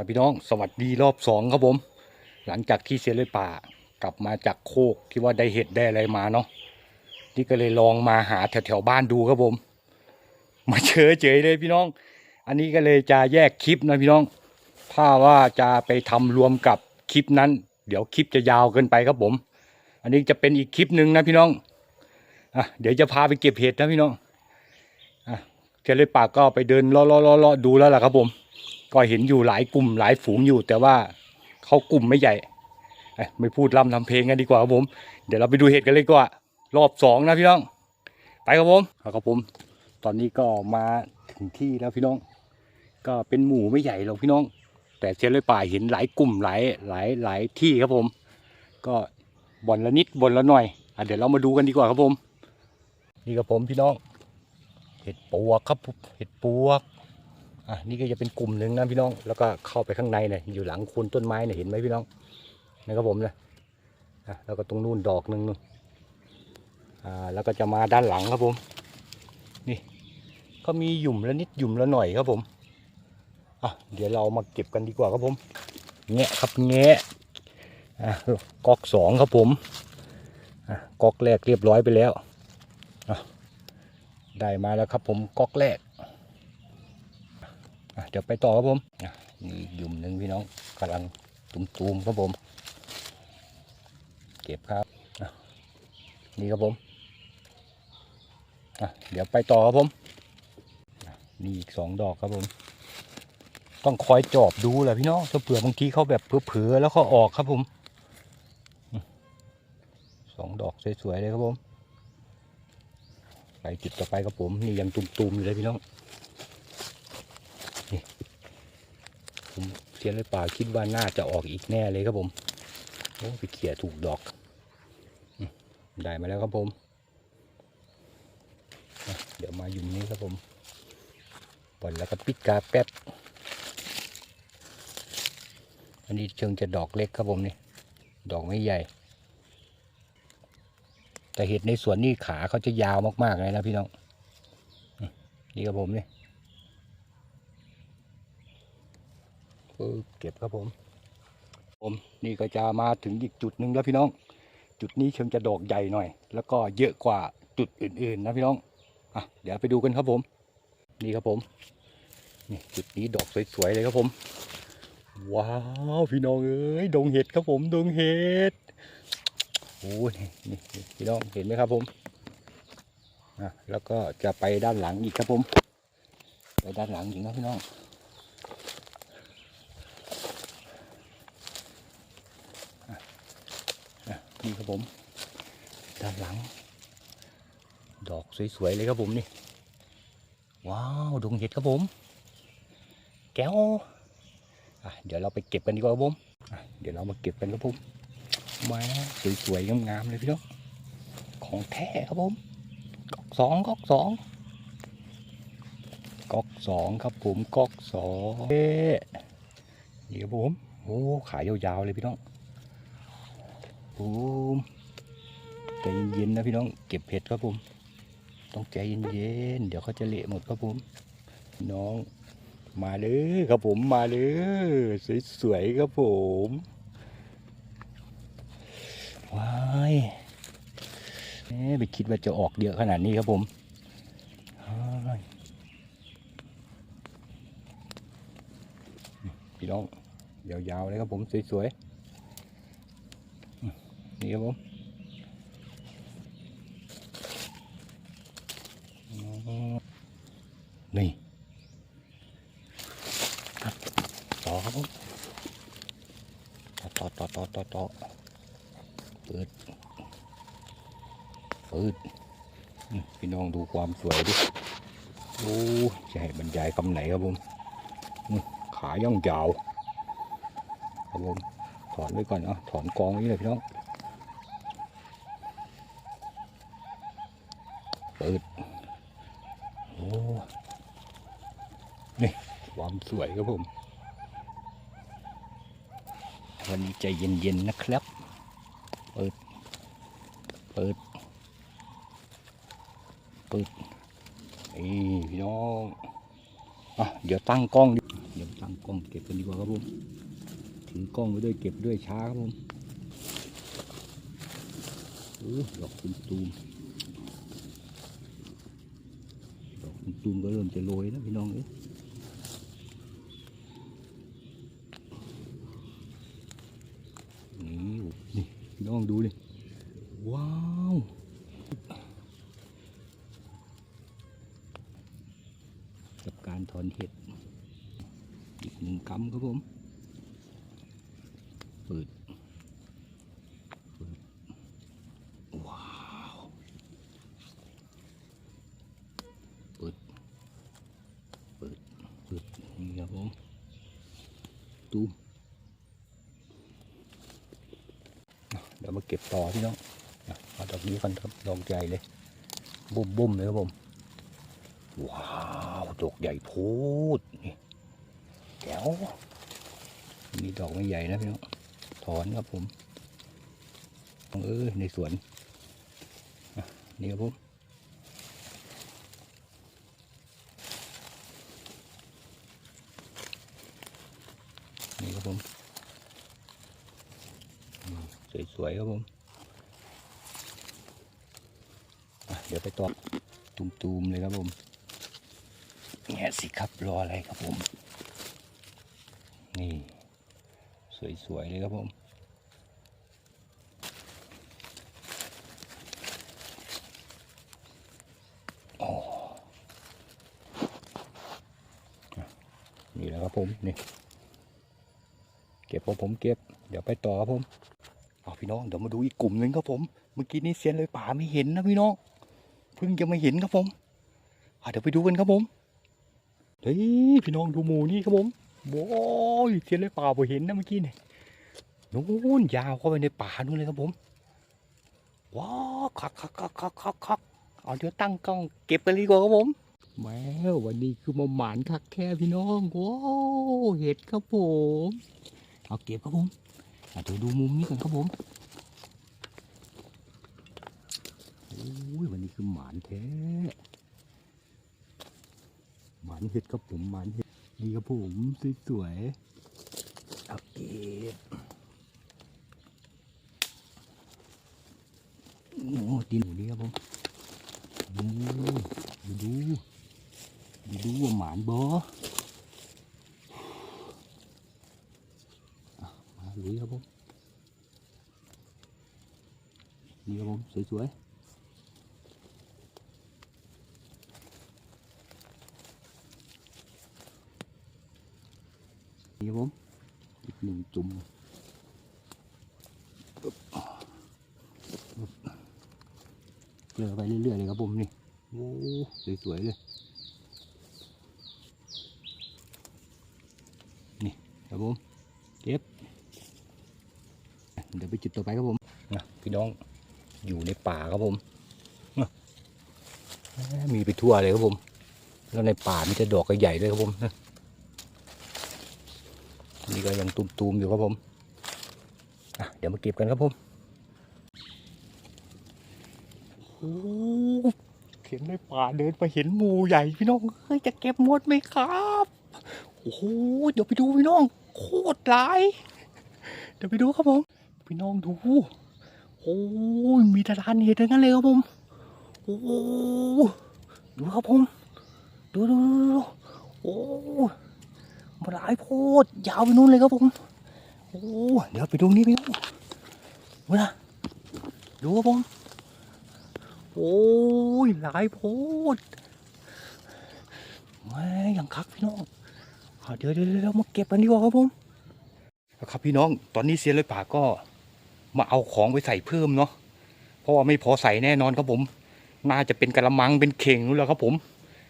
ครับพี่น้องสวัสดีรอบสองครับผม หลังจากที่เสียเลยป่ากลับมาจากโคกที่ว่าได้เห็ดได้อะไรมาเนาะนี่ก็เลยลองมาหาแถวแถวๆบ้านดูครับผม มาเจอเจอเลยพี่น้อง อันนี้ก็เลยจะแยกคลิปนะพี่น้องถ้าว่าจะไปทำรวมกับคลิปนั้น เดี๋ยวคลิปจะยาวเกินไปครับผม อันนี้จะเป็นอีกคลิปหนึ่งนะพี่น้องอะเดี๋ยวจะพาไปเก็บเห็ดนะพี่น้องอะเสียเลยป่าก็ไปเดินเลาะเลาะเลาะเลาะดูแล้วล่ะครับผม ก็เห็นอยู่หลายกลุ่มหลายฝูงอยู่ แต่ว่าเขากลุ่มไม่ใหญ่เอ้ยไม่พูดล่ำทำเพลงกันดีกว่าครับผม เดี๋ยวเราไปดูเห็ดกันเลยดีกว่ารอบสองนะพี่น้อง ไปครับผมเอาครับผม ตอนนี้ก็มาถึงที่แล้วพี่น้อง ก็เป็นหมู่ไม่ใหญ่หรอกพี่น้อง แต่เชลเลยป่าเห็นหลายกลุ่มหลายหลายหลายที่ครับผม ก็บ่อนละนิดบ่อนละหน่อยอะเดี๋ยวเรามาดูกันดีกว่าครับผม นี่ครับผมพี่น้อง เห็ดปวกครับเห็ดปวก อะนี่ก็จะเป็นกลุ่มหนึ่งนะพี่น้อง แล้วก็เข้าไปข้างในเนี่ยอยู่หลังโคนต้นไม้เนี่ยเห็นไหมพี่น้องนะครับผมนะอะแล้วก็ตรงนู่นดอกหนึ่งนู่นอ่าแล้วก็จะมาด้านหลังครับผม นี่ก็มีหยุ่มละนิดหยุ่มละหน่อยครับผมอะเดี๋ยวเรามาเก็บกันดีกว่าครับผมแงะครับแงะอะกอกสองครับผมอะกอกแรกเรียบร้อยไปแล้วอะได้มาแล้วครับผมกอกแรก เดี๋ยวไปต่อครับผมนี่หยุ่มหนึ่งพี่น้องกำลังตุ่มๆครับผม เก็บครับนี่ครับผมเดี๋ยวไปต่อครับผมนี่อีกสองดอกครับผม ต้องคอยจอบดูแหละพี่น้องถ้าเผื่อบางทีเขาแบบเผลอๆแล้วเขาออกครับผมอืมสองดอกสวยๆเลยครับผม ไปจุดต่อไปครับผม นี่ยังตุ่มๆอยู่เลยพี่น้อง ผมเทียนเลยป่าคิดว่าน่าจะออกอีกแน่เลยครับผมโอ้ไปเขี่ยถูกดอก ได้มาแล้วครับผม เดี๋ยวมาอยู่นี้ครับผมปล่อยแล้วก็ปิดกาแป๊บ อันนี้เชิงจะดอกเล็กครับผมนี่ ดอกไม่ใหญ่ แต่เห็ดในสวนนี่ขาเขาจะยาวมากๆเลยนะพี่น้อง นี่ครับผมนี่ ปึ๊บ เก็บครับผม ผมนี่ก็จะมาถึงอีกจุดหนึ่งแล้วพี่น้อง จุดนี้เชิงจะดอกใหญ่หน่อย แล้วก็เยอะกว่าจุดอื่นๆนะพี่น้องอะเดี๋ยวไปดูกันครับผม นี่ครับผมนี่จุดนี้ดอกสวยๆเลยครับผม ว้าวพี่น้องเอ้ยดงเห็ดครับผมดงเห็ดโอ้ยนี่นี่นี่พี่น้องเห็นไหมครับผมอะแล้วก็จะไปด้านหลังอีกครับผม ไปด้านหลังอีกนะพี่น้อง นี่ครับผม ด้านหลัง ดอกสวยๆเลยครับผมนี่ ว้าวดงเห็ดครับผม แก้วเดี๋ยวเราไปเก็บกันดีกว่าครับผมเดี๋ยวเรามาเก็บกันครับผมมาสวยๆงามๆเลยพี่น้องของแท้ครับผมกอกสองกอกสองกอกสองครับผมกอกสองเอ๊นี่ครับผมโอ้ขายยาวๆเลยพี่น้อง ผมใจเย็นๆนะพี่น้องเก็บเห็ดครับผม ต้องใจเย็นๆเดี๋ยวเขาจะเละหมดครับผมน้องมาเลยครับผมมาเลยสวยๆครับผมว้ายเอ๊ะไปคิดว่าจะออกเยอะขนาดนี้ครับผมพี่น้องยาวๆเลยครับผมสวยๆ นี่ครับผมนี่ต่อครับผมต่อต่อต่อต่อต่อต่อเปิดเปิดพี่น้องดูความสวยดิโอ้จะให้บรรยายคำไหนครับผมขาย่องยาวครับผมถอนไว้ก่อนเนาะถอนกองนี้เลยพี่น้อง เปิดโอ้นี่ความสวยครับผม วันนี้ใจเย็นๆนะครับ เปิด เปิด เปิดนี่พี่น้องอะเดี๋ยวตั้งกล้องดิเดี๋ยวตั้งกล้องเก็บกันดีกว่าครับผมถือกล้องไปด้วยเก็บไปด้วยช้าครับผมโอ้ดอกคุณตูม ดอกคุณตูมก็เริ่มจะโรยแล้วพี่น้องเอ้ยนี่นี่พี่น้องดูเลยว้าว กับการถอนเห็ด อีกหนึ่งกำครับผม เปิด เปิด ว้าว เปิด เปิด เปิด นี่ ครับผมตูเดี๋ยวมาเก็บต่อพี่น้องเอาดอกนี้กันครับดอกใหญ่เลยบุ้มบุ้มเลยครับผมว้าวดอกใหญ่โพูดนี่แก้วมีดอกไม่ใหญ่นะพี่น้องถอนครับผมเออในสวนนี่ครับผมนี่ครับ ผมสวยๆครับผมเดี๋ยวไปต่อตูมๆเลยครับผมเนี่ยสิครับรออะไรครับผม นี่ สวยๆเลยครับผมโอ้นี่แหละครับผมนี่ เก็บพอผมเก็บ เดี๋ยวไปต่อครับผมเอาพี่น้องเดี๋ยวมาดูอีกกลุ่มหนึ่งครับผม เมื่อกี้นี้เซียนเลยป่าไม่เห็นนะพี่น้องเพิ่งจะมาเห็นครับผมเดี๋ยวไปดูกันครับผมเฮ้ยพี่น้องดูหมูนี่ครับผมโว้ยเทียนเลยป่าผมเห็นนะเมื่อกี้เนี่ยนู้นยาวเข้าไปในป่านู่นเลยครับผมว้าวคักคักคักคักคักคักเอาเดี๋ยวตั้งกล้องเก็บไปเลยดีกว่าครับผมแมววันนี้คือมาหมานคักแค่พี่น้องว้าวเห็ดครับผม เอาเก็บครับผมอะเดี๋ยวดูมุมนี้กันครับผมโอ้ยวันนี้คือหมานแท้หมันเห็ดครับผมหมันเห็ดนี่ครับผมสวยๆเอาเก็บโอ้ดินหมูนี่ครับผมดูดูดูดูดูว่าหมานบออะมา ลุยครับผมนี่ครับผมสวยๆนี่ครับผมอีกหนึ่งจุ่มเกลือไปเรื่อยๆเลยครับผมนี่โอ้สวยๆเลย นี่ครับผมเก็บ ยวไปจุดต่อไปครับผมนะพี่น้องอยู่ในป่าครับผมนะมีไปทั่วเลยครับผม แล้วในป่ามีแต่ดอกใหญ่ๆด้วยครับผมนะนี่ก็ยังตุมๆอยู่ครับผมอะเดี๋ยวมาเก็บกันครับผมโอ้เห็นในป่าเดินไปเห็นหมูใหญ่พี่น้องเฮ้ยจะเก็บหมดไหมครับโอ้โหเดี๋ยวไปดูพี่น้อง โคตรหลาย เดี๋ยวไปดูครับผม พี่น้องดูโอ้ยมีทานเห็ดทั้งนั้นเลยครับผมโอ้ดูครับผม ดูดูดูโอ้มาหลายโพดยาวไปนู่นเลยครับผมโอ้เดี๋ยวไปดูนี่พี่น้องเวลาดูครับผมโอ้ยหลายโพดแม่ยังคักพี่น้องเดี๋ยวเดี๋ยวเดี๋ยวมาเก็บกันดีกว่าครับผมครับพี่น้องตอนนี้เซียนเลยป่าก็ มาเอาของไปใส่เพิ่มเนาะเพราะว่าไม่พอใส่แน่นอนครับผม น่าจะเป็นกระมังเป็นเข่งนู่นแหละครับผม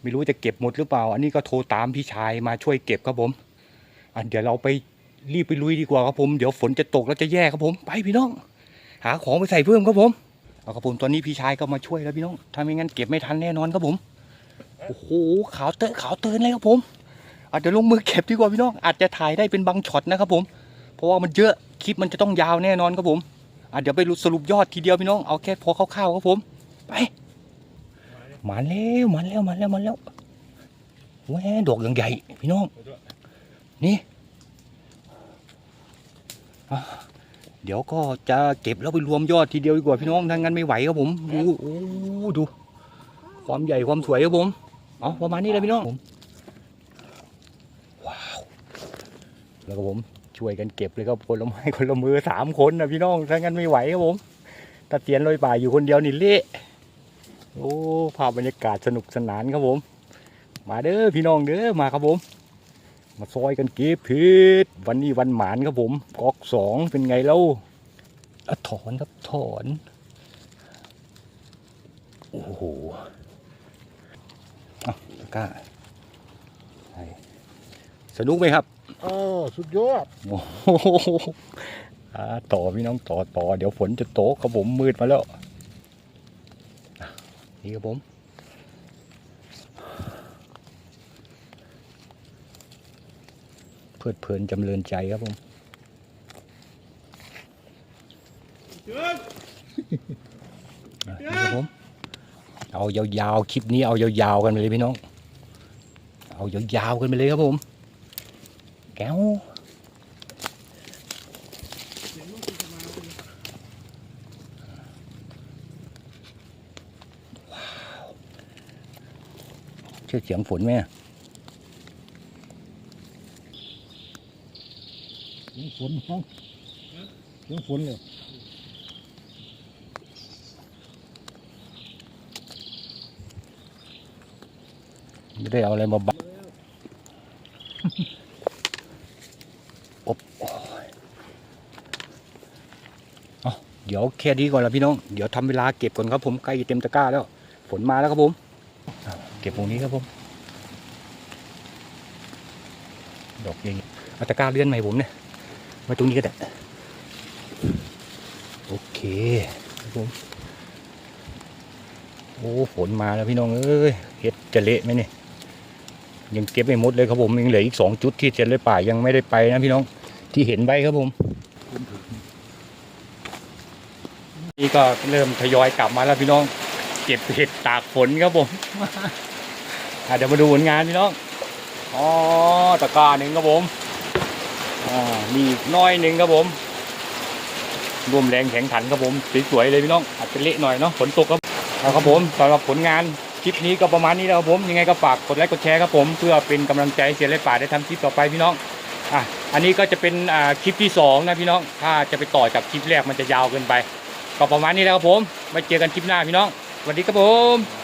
ไม่รู้จะเก็บหมดหรือเปล่า อันนี้ก็โทรตามพี่ชายมาช่วยเก็บครับผมอะเดี๋ยวเราไปรีบไปลุยดีกว่าครับผม เดี๋ยวฝนจะตกแล้วจะแย่ครับผม ไปพี่น้อง หาของไปใส่เพิ่มครับผม เอาครับผมตอนนี้พี่ชายก็มาช่วยแล้วพี่น้องถ้าไม่งั้นเก็บไม่ทันแน่นอนครับผม โอ้โหขาวเตอะขาวเตือนเลยครับผมอะเดี๋ยวลงมือเก็บดีกว่าพี่น้อง อาจจะถ่ายได้เป็นบางช็อตนะครับผม เพราะว่ามันเยอะ คลิปมันจะต้องยาวแน่นอนครับผมอะเดี๋ยวไปสรุปยอดทีเดียวพี่น้องเอาแค่พอคร่าวๆครับผมไปมาแล้วมาแล้วมาแล้วมาแล้วแหวดอกอย่างใหญ่พี่น้องนี่เดี๋ยวก็จะเก็บแล้วไปรวมยอดทีเดียวดีกว่าพี่น้องถ้างั้นไม่ไหวครับผมดูโอ้ดู ความใหญ่ความสวยครับผมเอาประมาณนี้เลยพี่น้องผมว้าวแล้วก็ผม ช่วยกันเก็บเลยครับคนละไม้คนละมือสามคนนะพี่น้องถ้างั้นไม่ไหวครับผมตะเตียนลอยป่าอยู่คนเดียวนี่เละโอ้ภาพบรรยากาศสนุกสนานครับผม มาเด้อพี่น้องเด้อมาครับผม มาซอยกันเก็บเพชวันนี้วันหมานครับผมก๊อกสองเป็นไงเล่าถอนครับถอนโอ้โหอ้าตะก้าสนุกไหมครับ เออสุดยอดโอ้โหอ่าต่อพี่น้องต่อต่อเดี๋ยวฝนจะโตกครับผมมืดมาแล้วนี่ครับผมเพลิดเพลินจำเริญใจครับผมนี่ครับผมเอายาวๆคลิปนี้เอายาวๆกันไปเลยพี่น้อง เอายาวๆกันไปเลยครับผม แก้ว เชื่อเสียงฝนไหมอะเสียงฝนห้องเสียงฝนเลยไม่ได้เอาอะไรมาบังอบโอ้ยเอาเดี๋ยวแค่นี้ก่อนละพี่น้อง เดี๋ยวทำเวลาเก็บก่อนครับผมใกล้จะเต็มตะกร้าแล้ว ฝนมาแล้วครับผมอะ เก็บตรงนี้ครับผม ดอกอย่างนี้เอาตะกร้าเลื่อนให้ผมเนี่ยไว้ตรงนี้ก็ได้ โอเคครับผม โอ้ฝนมาแล้วพี่น้องเอ้ยเฮ็ดจะเละไหมเนี่ยยังเก็บไม่หมดเลยครับผมยังเหลืออีกสองจุดที่เจนเลยป่ายังไม่ได้ไปนะพี่น้องที่เห็นไว้ครับผม นี่ก็เริ่มทยอยกลับมาแล้วพี่น้อง เก็บเห็ดตากฝนครับผม อะเดี๋ยวมาดูผลงานพี่น้องอ๋อตะกร้าหนึ่งครับผมอ่ามีน้อยหนึ่งครับผมรวมแรงแข็งขันครับผมสวยๆเลยพี่น้องอาจจะเละหน่อยเนาะฝนตกครับเอาครับผมสำหรับผลงานคลิปนี้ก็ประมาณนี้แล้วครับผมยังไงก็ฝากกดไลค์กดแชร์ครับผมเพื่อเป็นกำลังใจให้เสียไรป่าได้ทำคลิปต่อไปพี่น้องอะอันนี้ก็จะเป็นอ่าคลิปที่สองนะพี่น้อง ถ้าจะไปต่อจากคลิปแรกมันจะยาวเกินไป ก็ประมาณนี้แล้วครับผมไว้เจอกันคลิปหน้าพี่น้องสวัสดีครับผม